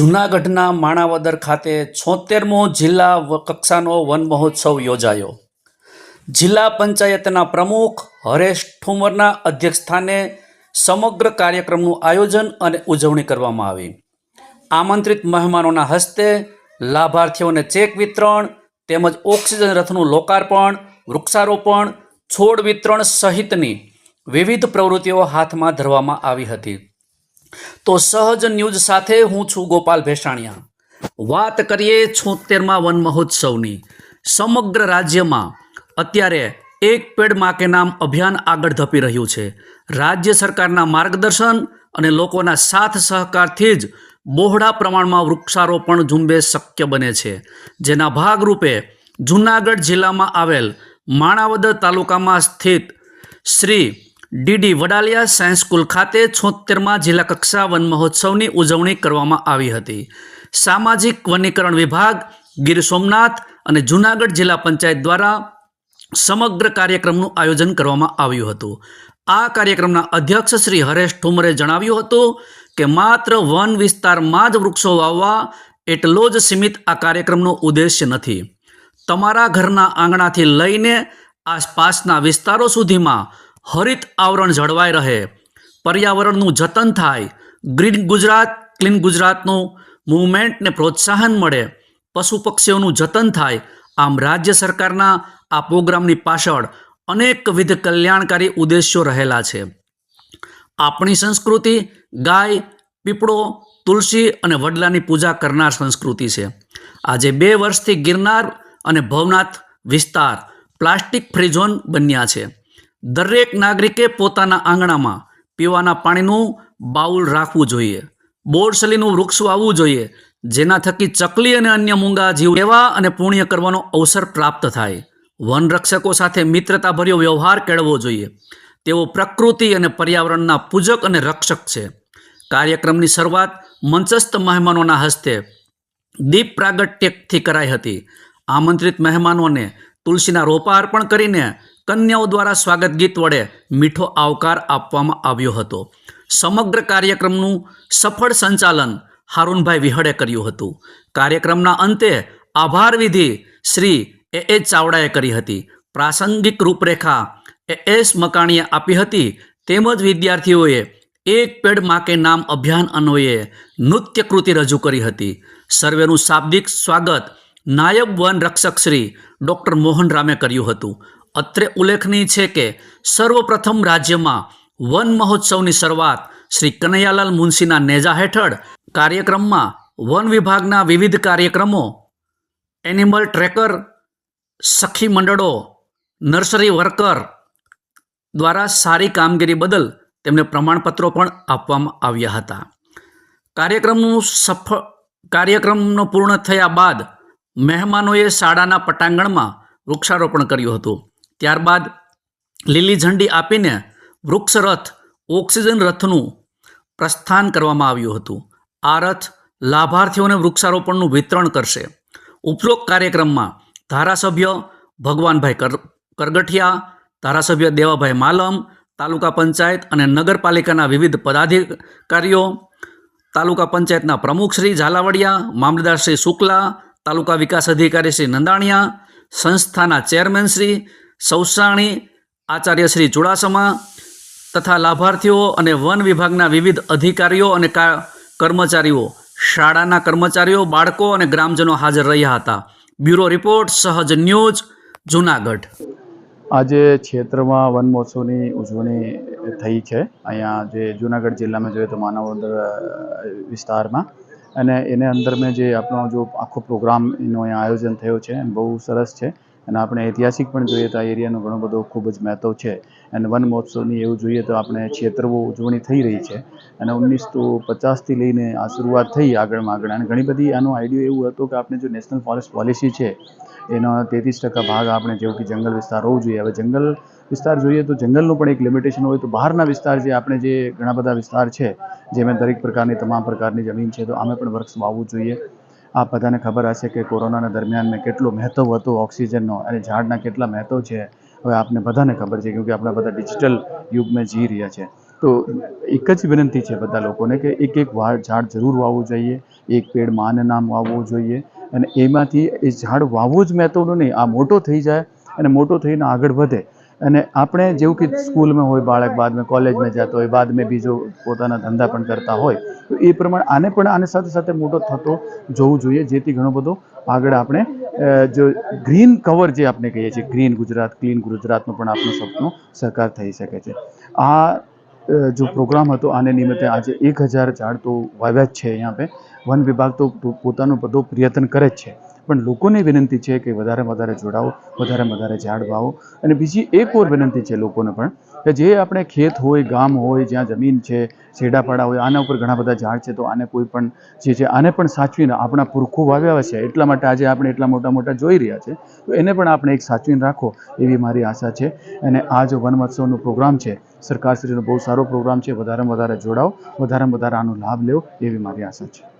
જૂનાગઢના માણાવદર ખાતે છોતેરમો જિલ્લા કક્ષાનો વન મહોત્સવ યોજાયો. જિલ્લા પંચાયતના પ્રમુખ હરેશ ઠુમરના અધ્યક્ષસ્થાને સમગ્ર કાર્યક્રમનું આયોજન અને ઉજવણી કરવામાં આવી. આમંત્રિત મહેમાનોના હસ્તે લાભાર્થીઓને ચેક વિતરણ, તેમજ ઓક્સિજન રથનું લોકાર્પણ, વૃક્ષારોપણ, છોડ વિતરણ સહિતની વિવિધ પ્રવૃત્તિઓ હાથમાં ધરવામાં આવી હતી. તો સહજ ન્યૂઝ સાથે હું છું ગોપાલ ભેસાણિયા. વાત કરીએ છોતેરમાં વન મહોત્સવની. સમગ્ર રાજ્યમાં અત્યારે એક પેડમાં કે નામ અભિયાન આગળ ધપી રહ્યું છે. રાજ્ય સરકારના માર્ગદર્શન અને લોકોના સાથ સહકારથી જ બહોળા પ્રમાણમાં વૃક્ષારોપણ ઝુંબેશ શક્ય બને છે. જેના ભાગરૂપે જૂનાગઢ જિલ્લામાં આવેલ માણાવદર તાલુકામાં સ્થિત Shri DD Vadaliya science school ખાતે છોતેરમાં જિલ્લા કક્ષા વન મહોત્સવની ઉજવણી કરવામાં આવી હતી. સામાજિક વનીકરણ વિભાગ, ગીર સોમનાથ અને જૂનાગઢ જિલ્લા પંચાયત દ્વારા સમગ્ર કાર્યક્રમનું આયોજન કરવામાં આવ્યું હતું. આ કાર્યક્રમના અધ્યક્ષ શ્રી હરેશ ઠુમરે જણાવ્યું હતું કે, માત્ર વન વિસ્તારમાં જ વૃક્ષો વાવવા એટલો જ સીમિત આ કાર્યક્રમનો ઉદ્દેશ્ય નથી. તમારા ઘરના આંગણાથી લઈને આસપાસના વિસ્તારો સુધીમાં હરિત આવરણ જળવાઈ રહે. પર્યાવરણનું જતન થાય. ગ્રીન ગુજરાત, ક્લીન ગુજરાતનું મૂવમેન્ટને પ્રોત્સાહન મળે. પશુ પક્ષીઓનું જતન થાય. આમ રાજ્ય સરકારના આ પ્રોગ્રામની પાછળ અનેકવિધ કલ્યાણકારી ઉદ્દેશ્યો રહેલા છે. આપણી સંસ્કૃતિ ગાય, પીપળો, તુલસી અને વડલાની પૂજા કરનાર સંસ્કૃતિ છે. આજે બે વર્ષથી ગિરનાર અને ભવનાથ વિસ્તાર પ્લાસ્ટિક ફ્રી ઝોન બન્યા છે. દરેક નાગરિકે પોતાના આંગણામાં પીવાના પાણીનું બાઉલ રાખવું જોઈએ બોરસલીનું વૃક્ષ વાવવું જોઈએ, જેના થકી ચકલી અને અન્ય મૂંગા જીવ લેવા અને પુણ્ય કરવાનો અવસર પ્રાપ્ત થાય. વન રક્ષકો સાથે મિત્રતાભર્યો વ્યવહાર કેળવવો જોઈએ. તેઓ પ્રકૃતિ અને પર્યાવરણના પૂજક અને રક્ષક છે. કાર્યક્રમની શરૂઆત મંચસ્થ મહેમાનોના હસ્તે દીપ પ્રાગટ્યથી કરાઈ હતી. આમંત્રિત મહેમાનોને તુલસીના રોપા અર્પણ કરીને કન્યાઓ દ્વારા સ્વાગત ગીત વડે મીઠો આવકાર આપવામાં આવ્યો હતો. સમગ્ર કાર્યક્રમનું સફળ સંચાલન હારૂનભાઈ વિહળે કર્યું હતું. કાર્યક્રમના અંતે આભાર વિધિ શ્રી એ એ ચાવડાએ કરી હતી. પ્રાસંગિક રૂપરેખા એ એસ મકાણીએ આપી હતી. તેમજ વિદ્યાર્થીઓએ એક પેડમાં કે નામ અભિયાન અન્વયે નૃત્ય કૃતિ રજૂ કરી હતી. સર્વેનું શાબ્દિક સ્વાગત નાયબ વન રક્ષક શ્રી ડૉક્ટર મોહન રામે કર્યું હતું. અત્રે ઉલ્લેખનીય છે કે સર્વપ્રથમ રાજ્યમાં વન મહોત્સવની શરૂઆત શ્રી કનૈયાલાલ મુનશીના નેજા હેઠળ કાર્યક્રમમાં વન વિભાગના વિવિધ કાર્યક્રમો એનિમલ ટ્રેકર સખી મંડળો નર્સરી વર્કર દ્વારા સારી કામગીરી બદલ તેમને પ્રમાણપત્રો પણ આપવામાં આવ્યા હતા. કાર્યક્રમનું સફળ કાર્યક્રમનો પૂર્ણ થયા બાદ મહેમાનોએ શાળાના પટાંગણમાં વૃક્ષારોપણ કર્યું હતું. ત્યારબાદ લીલી ઝંડી આપીને વૃક્ષ રથ ઓક્સિજન રથનું પ્રસ્થાન કરવામાં આવ્યું હતું. આ રથ લાભાર્થીઓને વૃક્ષારોપણનું વિતરણ કરશે. ઉપરોક્ત કાર્યક્રમમાં ધારાસભ્ય ભગવાનભાઈ કર, કરગઠિયા, ધારાસભ્ય દેવાભાઈ માલમ, તાલુકા પંચાયત અને નગરપાલિકાના વિવિધ પદાધિકારીઓ, તાલુકા પંચાયતના પ્રમુખ શ્રી ઝાલાવડિયા મામલદાર શ્રી શુક્લા, તાલુકા વિકાસ અધિકારી શ્રી નંદાણિયા, સંસ્થાના ચેરમેન શ્રી સૌસાણી આચાર્ય શ્રી ચુડાસમા તથા લાભાર્થીઓ અને વન વિભાગના વિવિધ અધિકારીઓ અને કર્મચારીઓ શાળાના કર્મચારીઓ બાળકો અને ગ્રામજનો હાજર રહ્યા હતા. Bureau report Sahaj news Junagadh. આજે ક્ષેત્રમાં વન મહોત્સવની ઉજવણી થઈ છે. અહીંયા જે જુનાગઢ જિલ્લામાં જોઈએ તો માનવ અ, વિસ્તારમાં. અને એને અંદર મેં જે આપણો જો આખો પ્રોગ્રામ એનું અહીંયા આયોજન થયો છે એમ બહુ સરસ છે. અને આપણે ઐતિહાસિક પણ જોઈએ તો આ એરિયાનો ઘણો બધો ખૂબ જ મહત્ત્વ છે. અને વન મહોત્સવની એવું જોઈએ તો આપણે છેતરવો ઉજવણી થઈ રહી છે. અને ઓગણીસો પચાસથી લઈને આ શરૂઆત થઈ આગળમાં આગળ. અને ઘણી બધી આનો આઈડિયો એવું હતો કે આપણે જો નેશનલ ફોરેસ્ટ પોલિસી છે, એનો તેત્રીસ ટકા ભાગ આપણે જેવું કે જંગલ વિસ્તાર હોવું જોઈએ. હવે જંગલ વિસ્તાર જોઈએ તો જંગલનું પણ એક લિમિટેશન હોય તો બહારના વિસ્તાર જે આપણે જે ઘણા બધા વિસ્તાર છે, જેમાં દરેક પ્રકારની તમામ પ્રકારની જમીન છે, તો આમે પણ વૃક્ષ વાવવું જોઈએ. આ બધાને ખબર હશે કે કોરોનાના દરમિયાન મેં કેટલો મહત્ત્વ હતું ઓક્સિજનનો અને ઝાડના કેટલા મહત્વ છે, હવે આપને બધાને ખબર છે કેમકે આપણે બધા ડિજિટલ યુગમાં જી રહ્યા છે. તો એક જ વિનંતી છે બધા લોકોને કે એક એક વા, ઝાડ જરૂર વાવવું જોઈએ, એક પેડ માને નામ વાવવું જોઈએ અને એમાંથી એ ઝાડ વાવવું જ મહત્વનું નહીં, આ મોટો થઈ જાય અને મોટો થઈને આગળ વધે અને આપણે જેવું કે સ્કૂલમાં હોય, બાળક બાદમાં કોલેજમાં જતો હોય બાદ મેં બીજો પોતાના ધંધા પણ કરતા હોય, તો એ પ્રમાણે આને પણ આને સાથે સાથે મોટો થતો જોવું જોઈએ, જેથી ઘણો બધો આગળ આપણે જો ગ્રીન કવર જે આપણે કહીએ છીએ, ગ્રીન ગુજરાત, ક્લીન ગુજરાતનું પણ આપણું સપનું સાકાર થઈ શકે છે. આ જો પ્રોગ્રામ હતો, આને નિમિત્તે આજે એક હજાર ઝાડ તો વાવ્યા જ છે અહીંયા પે. વન વિભાગ તો પોતાનું બધું પ્રયત્ન કરે જ છે. પણ લોકોને વિનંતી છે કે વધારે વધારે જોડાવો વધારે વધારે ઝાડ વાવો. અને બીજી એક ઓર વિનંતી છે લોકોને પણ, કે જે આપણે ખેત હોય, ગામ હોય, જ્યાં જમીન છે, છેડાપાડા હોય, આના ઉપર ઘણા બધા ઝાડ છે, તો આને કોઈ પણ જે છે, આને પણ સાચવીને આપણા પુરખો વાવ્યા છે એટલા માટે આજે આપણે એટલા મોટા મોટા જોઈ રહ્યા છે. તો એને પણ આપણે એક સાચવીને રાખો એવી મારી આશા છે. અને આ જો વન મહોત્સવનો પ્રોગ્રામ છે, સરકારશ્રીનો બહુ સારો પ્રોગ્રામ છે. વધારેમાં વધારે જોડાઓ, વધારેમાં વધારે આનો લાભ લેવો એવી મારી આશા છે.